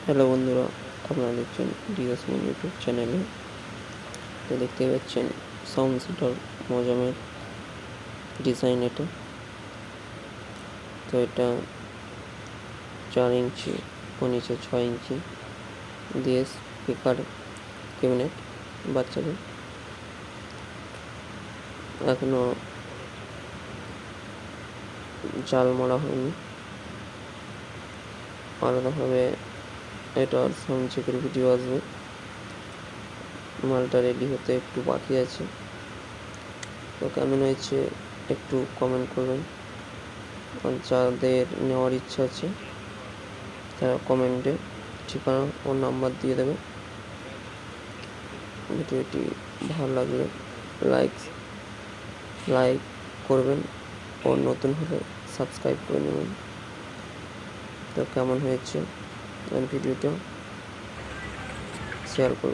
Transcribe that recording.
Hello বন্ধুরা, আপনারা দেখছেন ডিএসমন ইউটিউব চ্যানেলে। তো দেখতে পাচ্ছেন সাউন্ড সিটার মজামের ডিজাইন এটা। তো এটা চার ইঞ্চি, ও নিচে ছয় ইঞ্চি। দিয়ে স্পিকার, ক্যাবিনেট, বাচ্চাদের। এখনও জাল মারা হয়নি। আলাদাভাবে এটার সাউন্ড চেকের ভিডিও আসবে। মালটা রেডি হতে একটু বাকি আছে। তো কেমন হয়েছে একটু কমেন্ট করবেন। যাদের নেওয়ার ইচ্ছা আছে, তারা কমেন্টে ঠিকানা ও নাম্বার দিয়ে দেবে। ভিডিওটি ভালো লাগলে লাইক লাইক করবেন ও নতুন হলে সাবস্ক্রাইব করে নেবেন। তো কেমন হয়েছে? ভিডিওটা শেয়ার করবেন